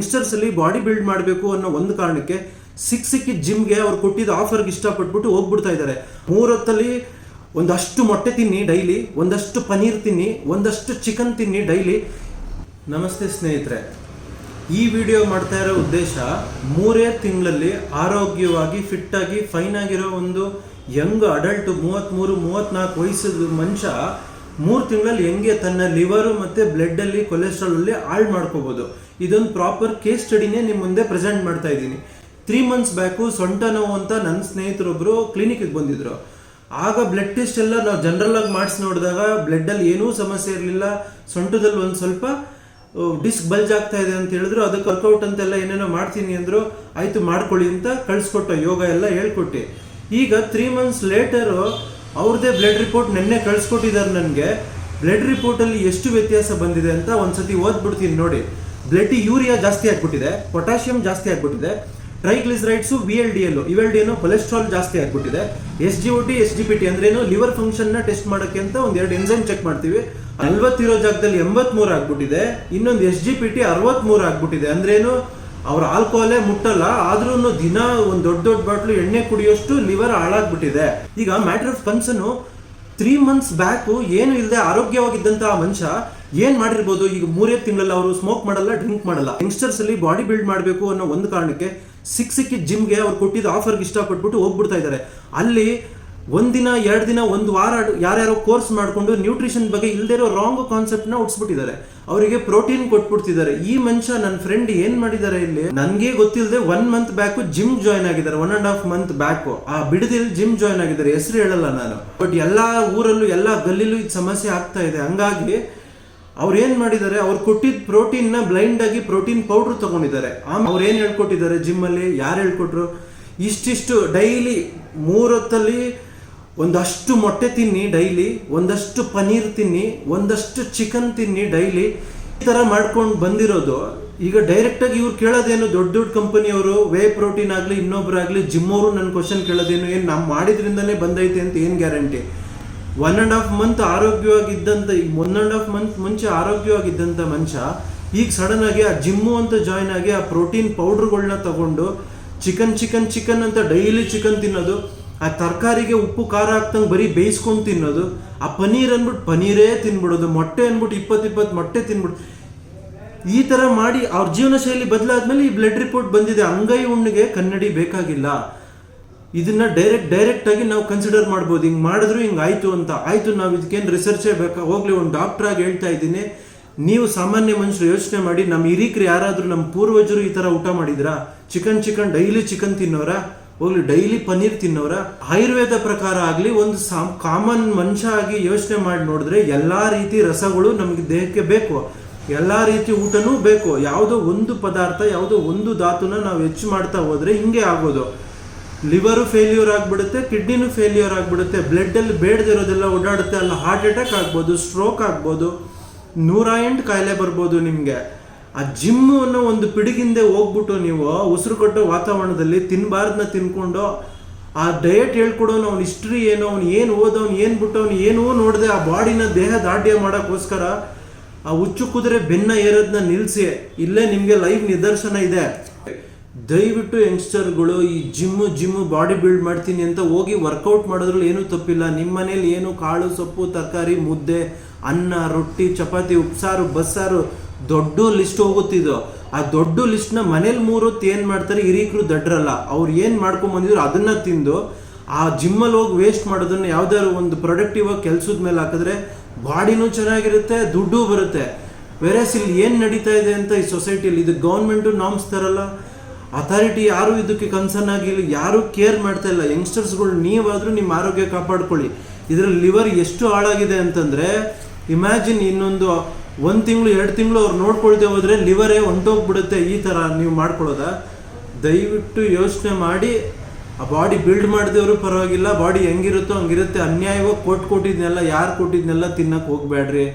Youngsters ಅಲ್ಲಿ body build ಮಾಡಬೇಕು ಅನ್ನೋ ಒಂದು ಕಾರಣಕ್ಕೆ ಸಿಕ್ ಸಿಕ್ಕಿ ಜಿಮ್ಗೆ ಅವ್ರು ಕೊಟ್ಟಿದ್ದ ಆಫರ್ಗೆ ಇಷ್ಟಪಟ್ಬಿಟ್ಟು ಹೋಗ್ಬಿಡ್ತಾ ಇದ್ದಾರೆ. ಮೂರೊತ್ತಲ್ಲಿ ಒಂದಷ್ಟು ಮೊಟ್ಟೆ ತಿನ್ನಿ ಡೈಲಿ ಒಂದಷ್ಟು ಪನೀರ್ ತಿನ್ನಿ, ಒಂದಷ್ಟು ಚಿಕನ್ ತಿನ್ನಿ ಡೈಲಿ ನಮಸ್ತೆ ಸ್ನೇಹಿತರೆ, ಈ ವಿಡಿಯೋ ಮಾಡ್ತಾ ಇರೋ ಉದ್ದೇಶ ಮೂರೇ ತಿಂಗಳಲ್ಲಿ ಆರೋಗ್ಯವಾಗಿ ಫಿಟ್ ಆಗಿ ಫೈನ್ ಆಗಿರೋ ಒಂದು ಯಂಗ್ ಅಡಲ್ಟ್ ಮೂವತ್ತ್ಮೂರು ಮೂವತ್ತ್ನಾಲ್ಕು ವಯಸ್ಸದ ಮನುಷ್ಯ ಮೂರು ತಿಂಗಳಲ್ಲಿ ಹೆಂಗೆ ತನ್ನ ಲಿವರು ಮತ್ತು ಬ್ಲಡ್ಡಲ್ಲಿ ಕೊಲೆಸ್ಟ್ರಾಲಲ್ಲಿ ಹಾಳು ಮಾಡ್ಕೋಬೋದು. ಇದೊಂದು ಪ್ರಾಪರ್ ಕೇಸ್ ಸ್ಟಡಿನೇ ನಿಮ್ಮ ಮುಂದೆ ಪ್ರೆಸೆಂಟ್ ಮಾಡ್ತಾ ಇದ್ದೀನಿ. ತ್ರೀ ಮಂತ್ಸ್ ಬ್ಯಾಕು ಸೊಂಟ ನೋವು ಅಂತ ನನ್ನ ಸ್ನೇಹಿತರೊಬ್ಬರು ಕ್ಲಿನಿಕ್ಗೆ ಬಂದಿದ್ರು. ಆಗ ಬ್ಲಡ್ ಟೆಸ್ಟ್ ಎಲ್ಲ ನಾವು ಜನರಲ್ ಆಗಿ ಮಾಡಿಸಿ ನೋಡಿದಾಗ ಬ್ಲಡ್ಡಲ್ಲಿ ಏನೂ ಸಮಸ್ಯೆ ಇರಲಿಲ್ಲ. ಸೊಂಟದಲ್ಲಿ ಒಂದು ಸ್ವಲ್ಪ ಡಿಸ್ಕ್ ಬಲ್ಜ್ ಆಗ್ತಾ ಇದೆ ಅಂತ ಹೇಳಿದ್ರು. ಅದಕ್ಕೆ ವರ್ಕೌಟ್ ಅಂತೆಲ್ಲ ಏನೇನೋ ಮಾಡ್ತೀನಿ ಅಂದ್ರು. ಆಯಿತು ಮಾಡ್ಕೊಳ್ಳಿ ಅಂತ ಕಳಿಸ್ಕೊಟ್ಟ ಯೋಗ ಎಲ್ಲ ಹೇಳ್ಕೊಟ್ಟೆ. ಈಗ ತ್ರೀ ಮಂತ್ಸ್ ಲೇಟರು ಅವ್ರದ್ದೇ ಬ್ಲಡ್ ರಿಪೋರ್ಟ್ ನಿನ್ನೆ ಕಳಿಸ್ಕೊಟ್ಟಿದ್ದಾರೆ ನನಗೆ. ಬ್ಲಡ್ ರಿಪೋರ್ಟಲ್ಲಿ ಎಷ್ಟು ವ್ಯತ್ಯಾಸ ಬಂದಿದೆ ಅಂತ ಒಂದ್ಸತಿ ಓದ್ಬಿಡ್ತೀನಿ ನೋಡಿ. ಬ್ಲಡ್ ಯೂರಿಯಾ ಜಾಸ್ತಿ ಆಗ್ಬಿಟ್ಟಿದೆ ಪೊಟ್ಯಾಷಿಯಂ ಜಾಸ್ತಿ ಆಗ್ಬಿಟ್ಟಿದೆ triglycerides V L D L ಇವೆಲ್ D ಏನು ಕೊಲೆಸ್ಟ್ರಾಲ್ ಜಾಸ್ತಿ ಆಗ್ಬಿಟ್ಟಿದೆ. S G O T S G P T ಅಂದ್ರೇನು ಲಿವರ್ ಫಂಕ್ಷನ್ನ ಟೆಸ್ಟ್ ಮಾಡೋಕ್ಕೆ ಅಂತ ಒಂದ್ ಎರಡು ಎನ್ಸೈಮ್ ಚೆಕ್ ಮಾಡ್ತೀವಿ. ನಲ್ವತ್ತಿರೋ ಜಾಗದಲ್ಲಿ ಎಂಬತ್ಮೂರು ಆಗ್ಬಿಟ್ಟಿದೆ, ಇನ್ನೊಂದು ಎಸ್ ಜಿ ಪಿ ಟಿ ಅರವತ್ಮೂರು ಆಗ್ಬಿಟ್ಟಿದೆ ಅಂದ್ರೇನು ಅವ್ರ ಆಲ್ಕೋಹಾಲೇ ಮುಟ್ಟಲ್ಲ ಆದ್ರೂ ದಿನ ಒಂದು ದೊಡ್ಡ ದೊಡ್ಡ ಬಾಟ್ಲು ಎಣ್ಣೆ ಕುಡಿಯೋಷ್ಟು ಲಿವರ್ ಹಾಳಾಗ್ಬಿಟ್ಟಿದೆ. ಈಗ matter of concern three months back ಏನು ಇಲ್ಲದೆ ಆರೋಗ್ಯವಾಗಿದ್ದಂತಹ ಮನುಷ್ಯ ಏನ್ ಮಾಡಿರ್ಬೋದು? ಈಗ ಮೂರೇ ತಿಂಗಳಲ್ಲಿ ಅವರು ಸ್ಮೋಕ್ ಮಾಡಲ್ಲ ಡ್ರಿಂಕ್ ಮಾಡಲ್ಲ. ಯಂಗ್ಸ್ಟರ್ಸ್ ಅಲ್ಲಿ ಬಾಡಿ ಬಿಲ್ಡ್ ಮಾಡಬೇಕು ಅನ್ನೋ ಒಂದು ಕಾರಣಕ್ಕೆ ಸಿಕ್ ಸಿಕ್ಕಿದ ಜಿಮ್ಗೆ ಅವ್ರು ಕೊಟ್ಟಿದ್ದ ಆಫರ್ಗೆ ಇಷ್ಟಪಟ್ಬಿಟ್ಟು ಹೋಗ್ಬಿಡ್ತಾ ಇದ್ದಾರೆ. ಅಲ್ಲಿ ಒಂದಿನ, ಎರಡು ದಿನ, ಒಂದು ವಾರ ಯಾರ್ಯಾರೋ ಕೋರ್ಸ್ ಮಾಡಿಕೊಂಡು ನ್ಯೂಟ್ರಿಷನ್ ಬಗ್ಗೆ ಇಲ್ಲದೇ ಇರೋ ರಾಂಗ್ ಕಾನ್ಸೆಪ್ಟ್ನ ಉಡ್ಸ್ಬಿಟ್ಟಿದ್ದಾರೆ ಅವರಿಗೆ ಪ್ರೋಟೀನ್ ಕೊಟ್ಬಿಡ್ತಿದ್ದಾರೆ. ಈ ಮನುಷ್ಯ ನನ್ನ ಫ್ರೆಂಡ್ ಏನ್ ಮಾಡಿದ್ದಾರೆ ಇಲ್ಲಿ? ನನಗೆ ಗೊತ್ತಿಲ್ಲದೆ one month back gym join ಆಗಿದ್ದಾರೆ. One and half month back ಆ ಬಿಡದಿಲ್ ಜಿಮ್ ಜಾಯ್ನ್ ಆಗಿದ್ದಾರೆ. ಹೆಸರು ಹೇಳಲ್ಲ ನಾನು. ಬಟ್ ಎಲ್ಲಾ ಊರಲ್ಲೂ, ಎಲ್ಲಾ ಗಲ್ಲಿಲೂ ಇದು ಸಮಸ್ಯೆ ಆಗ್ತಾ ಇದೆ. ಹಂಗಾಗಿ ಅವ್ರು ಏನ್ ಮಾಡಿದ್ದಾರೆ? ಅವ್ರು ಕೊಟ್ಟಿದ್ದ ಪ್ರೋಟೀನ್ನ ಬ್ಲೈಂಡ್ ಆಗಿ ಪ್ರೋಟೀನ್ ಪೌಡರ್ ತಗೊಂಡಿದ್ದಾರೆ. ಅವ್ರು ಏನ್ ಹೇಳ್ಕೊಟ್ಟಿದ್ದಾರೆ ಜಿಮ್ ಅಲ್ಲಿ? ಯಾರು ಹೇಳ್ಕೊಟ್ರು? ಇಷ್ಟಿಷ್ಟು ಡೈಲಿ ಮೂರೊತ್ತಲ್ಲಿ ಒಂದಷ್ಟು ಮೊಟ್ಟೆ ತಿನ್ನಿ ಡೈಲಿ, ಒಂದಷ್ಟು ಪನೀರ್ ತಿನ್ನಿ, ಒಂದಷ್ಟು ಚಿಕನ್ ತಿನ್ನಿ ಡೈಲಿ. ಈ ತರ ಮಾಡ್ಕೊಂಡು ಬಂದಿರೋದು. ಈಗ ಡೈರೆಕ್ಟ್ ಆಗಿ ಇವ್ರು ಕೇಳೋದೇನು ದೊಡ್ಡ ದೊಡ್ಡ ಕಂಪನಿಯವರು ವೇ ಪ್ರೋಟೀನ್ ಆಗಲಿ ಇನ್ನೊಬ್ಬರಾಗಲಿ ಜಿಮ್ ಅವರು ನನ್ನ ಕ್ವಶನ್ ಕೇಳೋದೇನು, ಏನು ನಾವು ಮಾಡಿದ್ರಿಂದಲೇ ಬಂದೈತೆ ಅಂತ ಏನು guarantee one and half month ಆರೋಗ್ಯವಾಗಿದ್ದಂಥ ಈಗ ಒನ್ ಆ್ಯಂಡ್ ಹಾಫ್ ಮಂತ್ ಮುಂಚೆ ಆರೋಗ್ಯವಾಗಿದ್ದಂಥ ಮನುಷ್ಯ, ಈಗ ಸಡನ್ ಆಗಿ ಆ ಜಿಮ್ಮು ಅಂತ ಜಾಯ್ನ್ ಆಗಿ ಆ ಪ್ರೋಟೀನ್ ಪೌಡ್ರ್ಗಳನ್ನ ತಗೊಂಡು ಚಿಕನ್ ಚಿಕನ್ ಚಿಕನ್ ಅಂತ ಡೈಲಿ ಚಿಕನ್ ತಿನ್ನೋದು ಆ ತರಕಾರಿಗೆ ಉಪ್ಪು, ಖಾರ ಹಾಕ್ತಂಗೆ ಬರೀ ಬೇಯಿಸ್ಕೊಂಡು ತಿನ್ನೋದು. ಆ ಪನೀರ್ ಅಂದ್ಬಿಟ್ಟು ಪನೀರೇ ತಿನ್ಬಿಡೋದು, ಮೊಟ್ಟೆ ಅಂದ್ಬಿಟ್ಟು ಇಪ್ಪತ್ತು ಇಪ್ಪತ್ತು ಮೊಟ್ಟೆ ತಿನ್ಬಿಡು. ಈ ಥರ ಮಾಡಿ ಅವ್ರ ಜೀವನ ಶೈಲಿ ಬದಲಾದ್ಮೇಲೆ ಈ ಬ್ಲಡ್ ರಿಪೋರ್ಟ್ ಬಂದಿದೆ. ಅಂಗೈ ಉಣ್ಣಿಗೆ ಕನ್ನಡಿ ಬೇಕಾಗಿಲ್ಲ. ಇದನ್ನ ಡೈರೆಕ್ಟ್ ಡೈರೆಕ್ಟ್ ಆಗಿ ನಾವು ಕನ್ಸಿಡರ್ ಮಾಡ್ಬೋದು. ಹಿಂಗೆ ಮಾಡಿದ್ರು ಹಿಂಗೆ ಆಯಿತು ಅಂತ. ಆಯಿತು, ನಾವು ಇದಕ್ಕೇನು ರಿಸರ್ಚೇ ಬೇಕಾ ಹೋಗ್ಲಿ, ಒಂದು ಡಾಕ್ಟರ್ ಆಗಿ ಹೇಳ್ತಾ ಇದ್ದೀನಿ. ನೀವು ಸಾಮಾನ್ಯ ಮನುಷ್ಯರು ಯೋಚನೆ ಮಾಡಿ ನಮ್ಮ ಹಿರೀಕರು ಯಾರಾದರೂ ನಮ್ಮ ಪೂರ್ವಜರು ಈ ಥರ ಊಟ ಮಾಡಿದ್ರಾ? ಚಿಕನ್ ಚಿಕನ್, ಡೈಲಿ ಚಿಕನ್ ತಿನ್ನೋರ? ಹೋಗ್ಲಿ ಡೈಲಿ ಪನ್ನೀರ್ ತಿನ್ನೋರ ಆಯುರ್ವೇದ ಪ್ರಕಾರ ಆಗಲಿ ಒಂದು ಕಾಮನ್ ಮನುಷ್ಯ ಆಗಿ ಯೋಚನೆ ಮಾಡಿ ನೋಡಿದ್ರೆ ಎಲ್ಲಾ ರೀತಿ ರಸಗಳು ನಮಗೆ ದೇಹಕ್ಕೆ ಬೇಕು. ಎಲ್ಲಾ ರೀತಿ ಊಟನೂ ಬೇಕು. ಯಾವುದೋ ಒಂದು ಪದಾರ್ಥ, ಯಾವುದೋ ಒಂದು ಧಾತುನ ನಾವು ಹೆಚ್ಚು ಮಾಡ್ತಾ ಹೋದ್ರೆ ಹಿಂಗೆ ಆಗೋದು. ಲಿವರು ಫೇಲ್ಯೂರ್ ಆಗಿಬಿಡುತ್ತೆ ಕಿಡ್ನಿನೂ ಫೇಲ್ಯೂರ್ ಆಗಿಬಿಡುತ್ತೆ ಬ್ಲಡ್ ಅಲ್ಲಿ ಬೇಡದಿರೋದೆಲ್ಲ ಓಡಾಡುತ್ತೆ, ಅಲ್ಲ ಹಾರ್ಟ್ ಅಟ್ಯಾಕ್ ಆಗ್ಬೋದು ಸ್ಟ್ರೋಕ್ ಆಗ್ಬೋದು, ನೂರ ಎಂಟು ಕಾಯಿಲೆ ಬರ್ಬೋದು ನಿಮಗೆ. ಆ ಜಿಮ್ ಅನ್ನೋ ಒಂದು ಪಿಡಿಗಿಂದೆ ಹೋಗ್ಬಿಟ್ಟು ನೀವು ಉಸಿರು ಕಟ್ಟೋ ವಾತಾವರಣದಲ್ಲಿ ತಿನ್ನಬಾರ್ದನ್ನ ತಿನ್ಕೊಂಡು ಆ ಡಯಟ್ ಹೇಳ್ಕೊಡೋನು ಅವ್ನ ಹಿಸ್ಟ್ರಿ ಏನು, ಅವ್ನು ಏನು ಓದೋನು, ಏನು ಬಿಟ್ಟವನು ಏನೂ ನೋಡಿದೆ ಆ ಬಾಡಿನ ದೇಹ ದಾಢ್ಯ ಮಾಡೋಕ್ಕೋಸ್ಕರ ಆ ಹುಚ್ಚು ಕುದುರೆ ಬೆನ್ನ ಏರೋದನ್ನ ನಿಲ್ಲಿಸಿ ಇಲ್ಲೇ ನಿಮಗೆ ಲೈವ್ ನಿದರ್ಶನ ಇದೆ. ದಯವಿಟ್ಟು ಯಂಗ್ಸ್ಟರ್ಗಳು ಈ ಜಿಮ್ಮು ಜಿಮ್ಮು ಬಾಡಿ ಬಿಲ್ಡ್ ಮಾಡ್ತೀನಿ ಅಂತ ಹೋಗಿ ವರ್ಕೌಟ್ ಮಾಡೋದ್ರಲ್ಲಿ ಏನೂ ತಪ್ಪಿಲ್ಲ. ನಿಮ್ಮ ಮನೇಲಿ ಏನು ಕಾಳು, ಸೊಪ್ಪು, ತರಕಾರಿ, ಮುದ್ದೆ, ಅನ್ನ, ರೊಟ್ಟಿ, ಚಪಾತಿ, ಉಪ್ಸಾರು, ಬಸ್ಸಾರು ದೊಡ್ಡ ಲಿಸ್ಟ್ ಹೋಗುತ್ತಿದ್ದು ಆ ದೊಡ್ಡ ಲಿಸ್ಟ್ನ ಮನೇಲಿ ಮೂರೊತ್ತು ಏನು ಮಾಡ್ತಾರೆ? ಹಿರೀಕರು ದಡ್ರಲ್ಲ. ಅವ್ರು ಏನು ಮಾಡ್ಕೊಂಡ್ ಬಂದಿದ್ರು ಅದನ್ನ ತಿಂದು, ಆ ಜಿಮ್ಮಲ್ಲಿ ಹೋಗಿ ವೇಸ್ಟ್ ಮಾಡೋದನ್ನ ಯಾವ್ದಾದ್ರು ಒಂದು ಪ್ರೊಡಕ್ಟಿವ್ ಆಗಿ ಕೆಲಸದ ಮೇಲೆ ಹಾಕಿದ್ರೆ ಬಾಡಿನೂ ಚೆನ್ನಾಗಿರುತ್ತೆ, ದುಡ್ಡು ಬರುತ್ತೆ. ವೆರಸ್ ಇಲ್ಲಿ ಏನು ನಡೀತಾ ಇದೆ ಅಂತ ಈ ಸೊಸೈಟಿಯಲ್ಲಿ ಇದು ಗೌರ್ಮೆಂಟು ನಾಮ್ಸ್ ತರಲ್ಲ ಅಥಾರಿಟಿ ಯಾರು ಇದಕ್ಕೆ ಕನ್ಸರ್ನ್ ಆಗಿಲ್ಲ ಯಾರು ಕೇರ್ ಮಾಡ್ತಾ ಇಲ್ಲ. ಯಂಗ್ಸ್ಟರ್ಸ್ಗಳು ನೀವಾದರೂ ನಿಮ್ಮ ಆರೋಗ್ಯ ಕಾಪಾಡ್ಕೊಳ್ಳಿ. ಇದರಲ್ಲಿ ಲಿವರ್ ಎಷ್ಟು ಹಾಳಾಗಿದೆ ಅಂತಂದ್ರೆ ಇಮ್ಯಾಜಿನ್ ಇನ್ನೊಂದು ಒಂದು ತಿಂಗಳು, ಎರಡು ತಿಂಗಳು ಅವ್ರು ನೋಡ್ಕೊಳ್ದೆ ಹೋದರೆ ಲಿವರೇ ಹೊಂಟೋಗ್ಬಿಡುತ್ತೆ ಈ ಥರ ನೀವು ಮಾಡ್ಕೊಳ್ಳೋದ. ದಯವಿಟ್ಟು ಯೋಚನೆ ಮಾಡಿ, ಆ ಬಾಡಿ ಬಿಲ್ಡ್ ಮಾಡಿದವರು ಪರವಾಗಿಲ್ಲ, ಬಾಡಿ ಹೆಂಗಿರುತ್ತೋ ಹಂಗಿರುತ್ತೆ. ಅನ್ಯಾಯವಾಗಿ ಕೊಟ್ಟು ಕೊಟ್ಟಿದ್ನೆಲ್ಲ, ಯಾರು ಕೊಟ್ಟಿದ್ನೆಲ್ಲ ತಿನ್ನಕ್ಕೆ ಹೋಗ್ಬೇಡ್ರಿ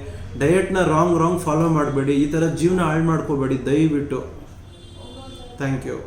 ಡಯೆಟ್ನ ರಾಂಗ್ ರಾಂಗ್ ಫಾಲೋ ಮಾಡಬೇಡಿ. ಈ ಥರ ಜೀವನ ಹಾಳು ಮಾಡ್ಕೋಬೇಡಿ. ದಯವಿಟ್ಟು. Thank you